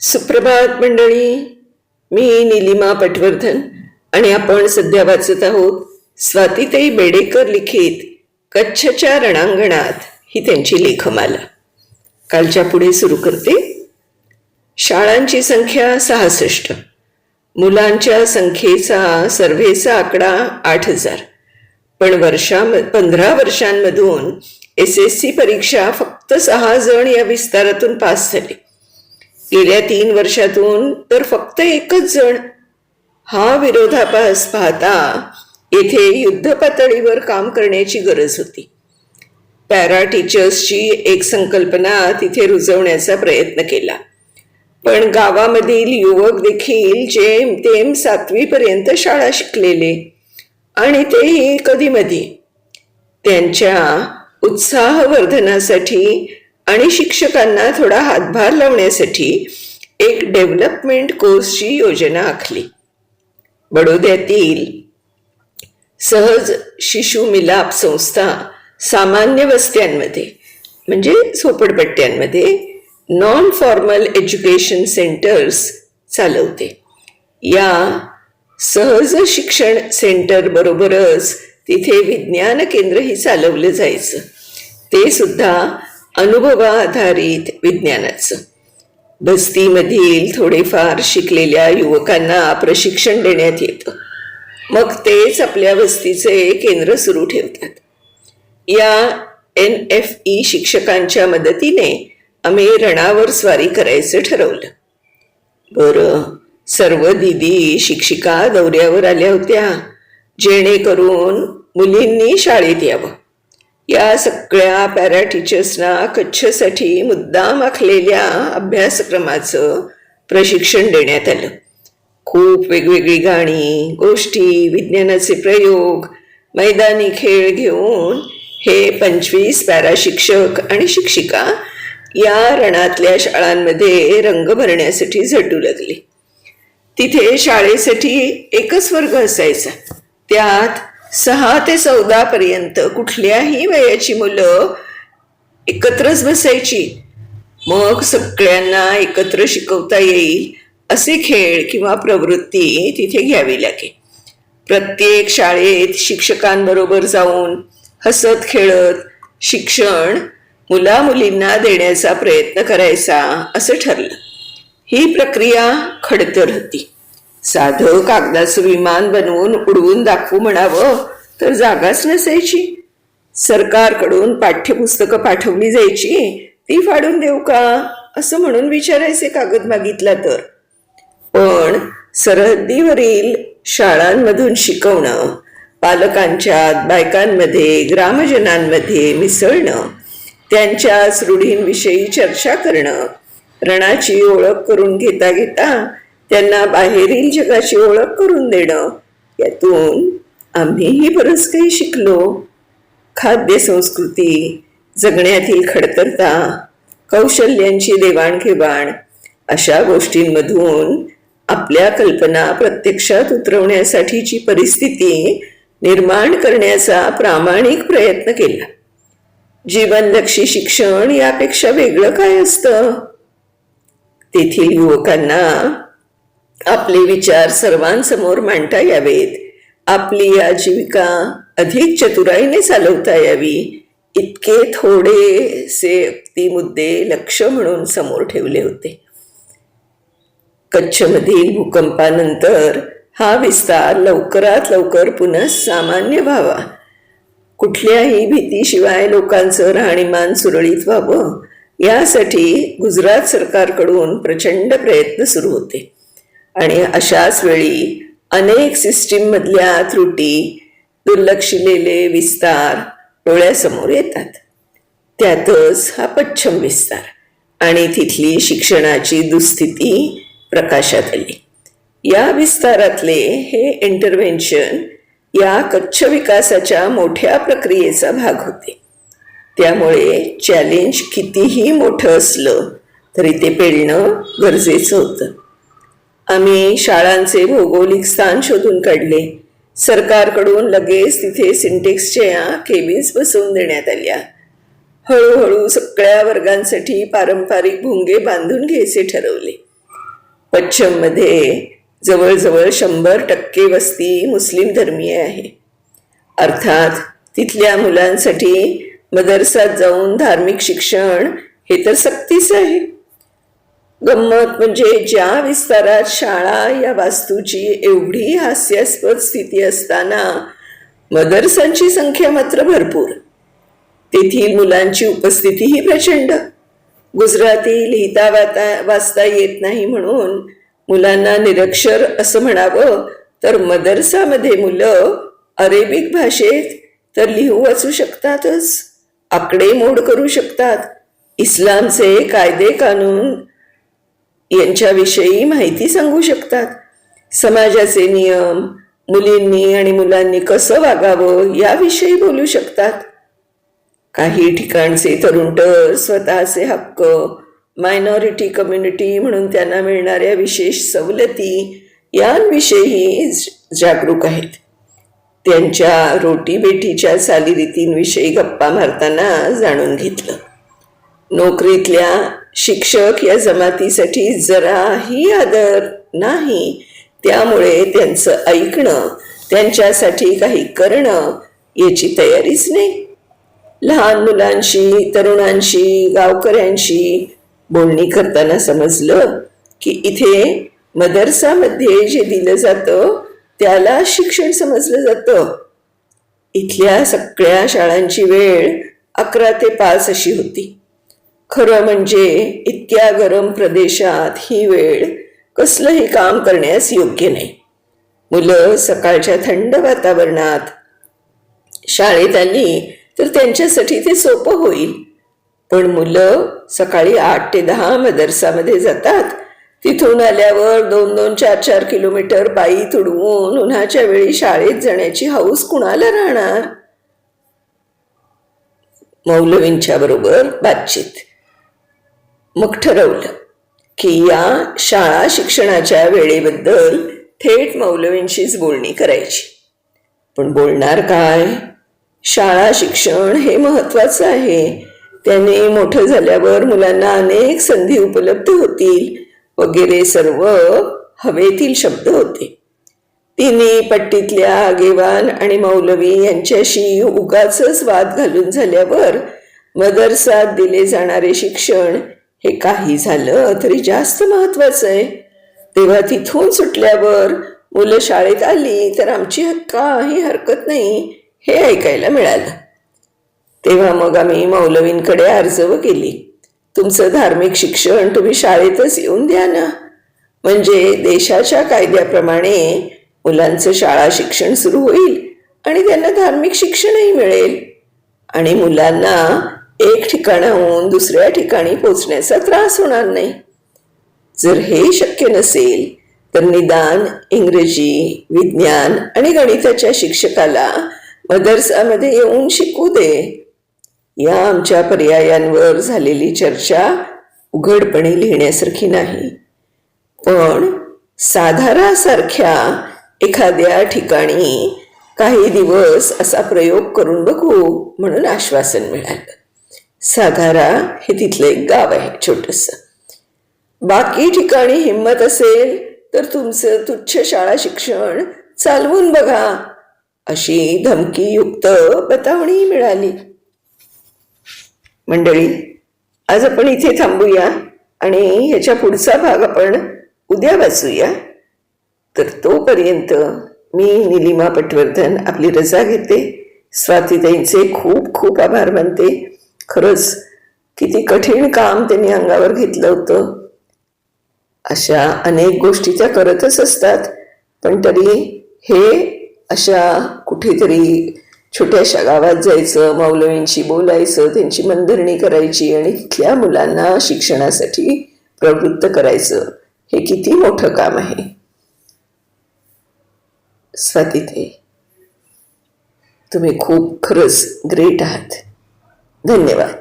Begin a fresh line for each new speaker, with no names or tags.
सुप्रभात मंडळी मी निलिमा पटवर्धन आणि आपण सध्या वाचत आहोत स्वातीताई बेडेकर लिखित कच्छच्या रणांगणात ही त्यांची लेखमाला. कालच्या पुढे सुरू करते. शाळांची संख्या सहासष्ट. मुलांच्या संख्येचा सर्व्हेचा आकडा आठ हजार पण वर्षा पंधरा वर्षांमधून एस एस सी परीक्षा फक्त सहा जण या विस्तारातून पास झाले. गेल्या तीन वर्षातून तर फक्त एकच जण हा विरोधाभास पाहता येथे युद्ध पातळीवर काम करण्याची गरज होती. पॅरा टीचर्सची एक संकल्पना तिथे रुजवण्याचा प्रयत्न केला. पण गावामधील युवक देखील जेमतेम सातवीपर्यंत शाळा शिकलेले आणि तेही कधीमधी त्यांच्या उत्साहवर्धनासाठी आणि शिक्षकांना थोडा हातभार लावण्यासाठी एक डेव्हलपमेंट कोर्सची योजना आखली. बडोद्यातील सहज शिशु मिलाप संस्था सामान्य वस्त्यांमध्ये म्हणजे झोपडपट्ट्यांमध्ये नॉन फॉर्मल एज्युकेशन सेंटर्स चालवते. या सहज शिक्षण सेंटर बरोबरच तिथे विज्ञान केंद्रही चालवलं जायचं. ते सुद्धा अनुभवाधारित विज्ञानाचं. बस्तीमधील थोडेफार शिकलेल्या युवकांना प्रशिक्षण देण्यात येतं. मग तेच आपल्या वस्तीचे केंद्र सुरू ठेवतात. या एन एफ ई शिक्षकांच्या मदतीने आम्ही रणावर स्वारी करायचं ठरवलं. बरं सर्व दिदी शिक्षिका दौऱ्यावर आल्या होत्या. जेणेकरून मुलींनी शाळेत यावं. या सगळ्या पॅरा टीचर्सना कच्छसाठी मुद्दाम आखलेल्या अभ्यासक्रमाचं प्रशिक्षण देण्यात आलं. खूप वेगवेगळी गाणी गोष्टी विज्ञानाचे प्रयोग मैदानी खेळ घेऊन हे पंचवीस पॅरा शिक्षक आणि शिक्षिका या रणातल्या शाळांमध्ये रंग भरण्यासाठी झटू लागले. तिथे शाळेसाठी एकच वर्ग असायचा. त्यात सहा ते चौदा पर्यंत कुठल्याही वयाची मुलं एकत्रच बसायची. मग सगळ्यांना एकत्र शिकवता येईल असे खेळ किंवा प्रवृत्ती तिथे घ्यावी लागे प्रत्येक शाळेत शिक्षकांबरोबर जाऊन हसत खेळत शिक्षण मुला मुलींना देण्याचा प्रयत्न करायचा असं ठरलं. ही प्रक्रिया खडतर होती. साधं कागदाचं विमान बनवून उडवून दाखवू म्हणावं तर जागाच नसायची. सरकारकडून पाठ्यपुस्तकं पाठवली जायची ती फाडून देऊ का? असं म्हणून विचारायचे कागद मागितला तर. पण सरहद्दीवरील शाळांमधून शिकवणं पालकांच्यात बायकांमध्ये ग्रामजनांमध्ये मिसळणं त्यांच्याच रूढींविषयी चर्चा करणं रणाची ओळख करून घेता घेता त्यांना बाहेरील जगाची ओळख करून देणं यातून आम्हीही बरंच काही शिकलो. खाद्य संस्कृती जगण्यातील खडतरता कौशल्यांची देवाणघेवाण अशा गोष्टींमधून आपल्या कल्पना प्रत्यक्षात उतरवण्यासाठीची परिस्थिती निर्माण करण्याचा प्रामाणिक प्रयत्न केला. जीवनलक्षी शिक्षण यापेक्षा वेगळं काय असतं? तेथील युवकांना आपले विचार सर्वांसमोर मांडता यावेत. आपली आजीविका अधिक चतुराईने चालवता यावी. इतके थोडेसे ती मुद्दे लक्ष म्हणून समोर ठेवले होते. कच्छमधील भूकंपानंतर हा विस्तार लवकरात लवकर पुन्हा सामान्य व्हावा. कुठल्याही भीतीशिवाय लोकांचं राहणीमान सुरळीत व्हावं यासाठी गुजरात सरकारकडून प्रचंड प्रयत्न सुरू होते. आणि अशाच वेळी अनेक सिस्टीममधल्या त्रुटी दुर्लक्षिलेले विस्तार डोळ्यासमोर येतात. त्यातच हा पश्चिम विस्तार आणि तिथली शिक्षणाची दुस्थिती प्रकाशात आली. या विस्तारातले हे इंटरव्हेन्शन या कच्छ विकासाच्या मोठ्या प्रक्रियेचा भाग होते. त्यामुळे चॅलेंज कितीही मोठं असलं तरी ते पेलणं गरजेचं होतं. आम्ही शाळांचे भौगोलिक स्थान शोधून काढले. सरकारकडून लगेच तिथे सिंटेक्सच्या केबिन्स बसवून देण्यात आल्या. हळूहळू सगळ्या वर्गांसाठी पारंपरिक भुंगे बांधून घ्यायचे ठरवले. पश्चिममध्ये जवळजवळ शंभर टक्के वस्ती मुस्लिम धर्मीय आहे. अर्थात तिथल्या मुलांसाठी मदरसात जाऊन धार्मिक शिक्षण हे तर सक्तीच आहे. गंमत म्हणजे ज्या विस्तारात शाळा या वास्तूची एवढी हास्यास्पद स्थिती असताना मदरसांची संख्या मात्र भरपूर. तेथील मुलांची उपस्थितीही प्रचंड. गुजराती लिहिता वाता वाचता येत नाही म्हणून मुलांना निरक्षर असं म्हणावं तर मदरसामध्ये मुलं अरेबिक भाषेत तर लिहू वाचू शकतातच. आकडे मोड करू शकतात. इस्लामचे कायदे कानून यांच्याविषयी माहिती सांगू शकतात. समाजाचे नियम मुलींनी आणि मुलांनी कसं वागावं याविषयी बोलू शकतात. काही ठिकाणचे तरुण तर स्वतःचे हक्क मायनॉरिटी कम्युनिटी म्हणून त्यांना मिळणाऱ्या विशेष सवलती यांविषयीही जागरूक आहेत. त्यांच्या रोटीबेटीच्या चालीरीतींविषयी गप्पा मारताना जाणून घेतलं. नोकरीतल्या शिक्षक या जमातीसाठी जराही आदर नाही. त्यामुळे त्यांचं ऐकणं त्यांच्यासाठी काही करणं याची तयारीच नाही. लहान मुलांशी तरुणांशी गावकऱ्यांशी बोलणी करताना समजलं की इथे मदरसामध्ये जे दिलं जातं त्याला शिक्षण समजलं जातं. इथल्या सगळ्या शाळांची वेळ अकरा ते पाच अशी होती. खरं म्हणजे इतक्या गरम प्रदेशात ही वेळ कसलंही काम करण्यास योग्य नाही. मुलं सकाळच्या थंड वातावरणात शाळेत आली तर त्यांच्यासाठी ते सोपं होईल. पण मुलं सकाळी आठ ते दहा मदरसामध्ये जातात. तिथून आल्यावर दोन दोन चार चार किलोमीटर पायी तुडवून उन्हाच्या वेळी शाळेत जाण्याची हौस कुणाला राहणार? मौलवींच्या बरोबर बातचीत. मग ठरवलं की या शाळा शिक्षणाच्या वेळेबद्दल थेट मौलवींशीच बोलणी करायची. पण बोलणार काय? शाळा शिक्षण हे महत्वाचं आहे. त्याने मोठं झाल्यावर मुलांना अनेक संधी उपलब्ध होतील वगैरे सर्व हवेतील शब्द होते. तिने पट्टीतल्या आगेवान आणि मौलवी यांच्याशी उगाच वाद घालून झाल्यावर मदरसात दिले जाणारे शिक्षण हे काही झालं तरी जास्त महत्वाचं आहे. तेव्हा तिथून सुटल्यावर मुलं शाळेत आली तर आमची काही हरकत नाही हे ऐकायला मिळालं. तेव्हा मग आम्ही मौलवींकडे अर्जव केली तुमचं धार्मिक शिक्षण तुम्ही शाळेतच येऊन द्या ना. म्हणजे देशाच्या कायद्याप्रमाणे मुलांचं शाळा शिक्षण सुरू होईल आणि त्यांना धार्मिक शिक्षणही मिळेल. आणि मुलांना एक ठिकाणाहून दुसऱ्या ठिकाणी पोचण्याचा त्रास होणार नाही. जर हे शक्य नसेल तर निदान इंग्रजी विज्ञान आणि गणिताच्या शिक्षकाला मदरसामध्ये येऊन शिकू दे. या आमच्या पर्यायांवर झालेली चर्चा उघडपणे लिहिण्यासारखी नाही. पण साधारासारख्या एखाद्या ठिकाणी काही दिवस असा प्रयोग करून बघू म्हणून आश्वासन मिळालं. साधारा हे तिथलं एक गाव आहे छोटस. बाकी ठिकाणी हिंमत असेल तर तुमचं तुच्छ शाळा शिक्षण चालवून बघा. अशी धमकीयुक्त बतावणी मिळाली. मंडळी आज आपण इथे थांबूया आणि ह्याच्या पुढचा भाग आपण उद्या वाचूया. तर तोपर्यंत मी निलिमा पटवर्धन आपली रजा घेते. स्वातीताईंचे खूप खूप आभार मानते. खरंच किती कठीण काम त्यांनी अंगावर घेतलं होतं. अशा अनेक गोष्टी त्या करतच असतात पण तरी हे अशा कुठेतरी छोट्याशा गावात जायचं मौलवींशी बोलायचं त्यांची मनधरणी करायची आणि तिथल्या मुलांना शिक्षणासाठी प्रवृत्त करायचं हे किती मोठं काम आहे. स्वातीते तुम्ही खूप खरंच ग्रेट आहात. ধন্যবাদ।